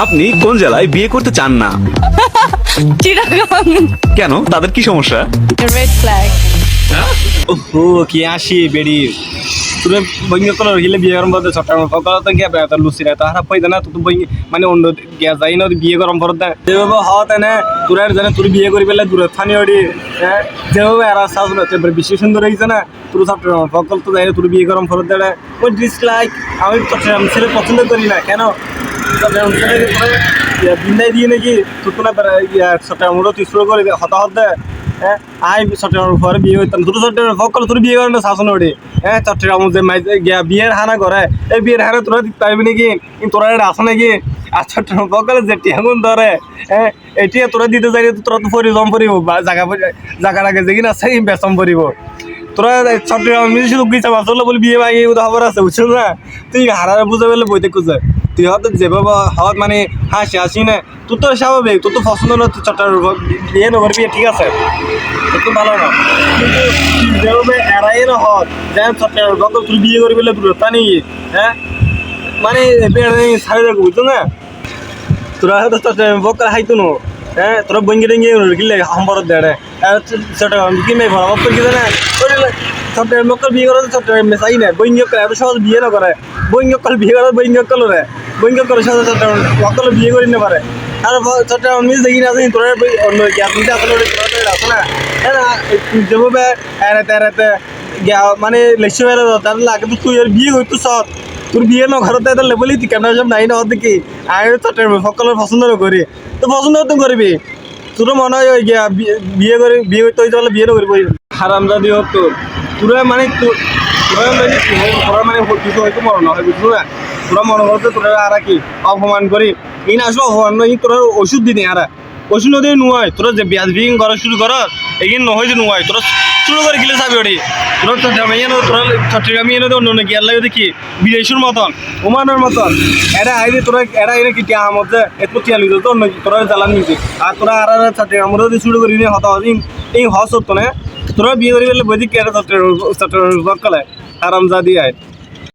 আপনি কোন জেলায় বিয়ে করতে চান না? চিটাগাং। কেন? তাদের কি সমস্যা? রেড ফ্ল্যাগ ও কি আসি বেড়ি। তুই বইঙ্গ কলর গিলে বিয়ে গরম বলতে ছোট কল তো গিয়ে বেড়া তোর লুচি তো হারা পাইতে না তো বইঙ্গ মানে অন্য গিয়া যাই না বিয়ে গরম দেয় যেভাবে হওয়াতে না তোর আর জানে তোর বিয়ে করি পেলে দূরে থানি ওডি হ্যাঁ যেভাবে আর সাজ না তোর বেশি সুন্দর হয়েছে না তোর ছোট ফকল তো যাই তোর বিয়ে গরম দেয় ওই ডিসলাইক আমি চট্টগ্রাম ছেলে পছন্দ করি না। কেন? তোর করে আই পরে বিয়ে হইতাম দুটো চট্টগ্রাম ফকল তোর বিয়ে করেন শাসন ওঠে হ্যাঁ যে গিয়া বিয়ের হানা করে এই বিয়ের হানা তোরা দিতে পারবি নাকি তোরা এটা আসে নাকি আর চট্টগ্রাম ফকলে যে টিয়াগুন ধরে হ্যাঁ এটি তোরা দিতে যাই তোরা তো ফরি জম পরিব বা জায়গা জায়গা লাগে যে কিনা সেই বেসম পরিব তোরা চট্টগ্রাম মিশে শুধু গিয়েছে মাসলে বলে বিয়ে উদা খবর আছে বুঝছ না তুই হারারে বুঝে পেলে বইতে খুঁজে তুই হয়তো যেভাবে হওয়ার মানে হাসি হাসি না। তোর তো স্বাভাবিক তোর তো পছন্দ না তুই চট্টগ্রাম বিয়ে নগর বিয়ে ঠিক আছে। একটু ভালো না কিন্তু যেভাবে এরাই না হত যেন চট্টগ্রাম গত তুই বিয়ে করে পেলে দূরে তা নেই হ্যাঁ মানে ছাড়ে রাখব বুঝছ না? তোরা হয়তো চট্টগ্রাম বকার হাইতো নো হ্যাঁ তোরা বঙ্গি ডেঙ্গি গিলে হাম্বরত দেড়ে চট্টগ্রাম কি মেয়ে ভরা মত কি জানা? চট্টগ্রাম মক্কল বিয়ে করে চট্টগ্রাম মেসাই না? বঙ্গি এত সহজ বিয়ে না করে বঙ্গি কল বিয়ে করে বঙ্গি কল রে বঙ্গি করে মক্কল বিয়ে করে না পারে। আর চট্টগ্রাম দেখি না তোরা অন্য আসলে না। হ্যাঁ না যেভাবে মানে লেখছে বেড়ে তো তুই আর বিয়ে হইতো সৎ তোর বিয়ে ন ঘরতে এটা লেবলি তুই, কেন সব নাই না কি আমি চট্টগ্রাম সকলের পছন্দ করি। তো পছন্দ তো করবি। তোর মনে হয় ওই গিয়া বিয়ে- করে, বিয়ে করতে হইতে পারলে বিয়ে না করবি হারামজাদি হোক তোর। তোরা মানে তোর মানে হয়তো মনে হয় বুঝলো না? তোরা মনে করতে তোরা আর কি অপমান করি। এই না, আসলে অপমান নয় তোরা ওষুধ দিনে আর। ওষুধ নদী নুয়াই তোরা যে ব্যাস বিং করা শুরু কর এগিয়ে নহয় যে নুয়াই তোরা শুরু করে গেলে যাবি ওটি। তোরা চট্টগ্রামে এনে তোরা চট্টগ্রামে এনে অন্য অন্য গিয়ার লাগে দেখি, বিদেশের মতন, ওমানের মতন। এরা আইরে তোরা, এরা আইরে কি টিয়া আমার যে একটু টিয়া লিখে তো অন্য তোরা জ্বালান নিছি আর তোরা আর আর চট্টগ্রাম যদি শুরু করি হতা হতি এই হস হতো না, তোরা বিয়ে করি বলে বৈদিক কেটে চট্টগ্রাম চট্টগ্রাম কলে আরাম যা দিয়ে আয়।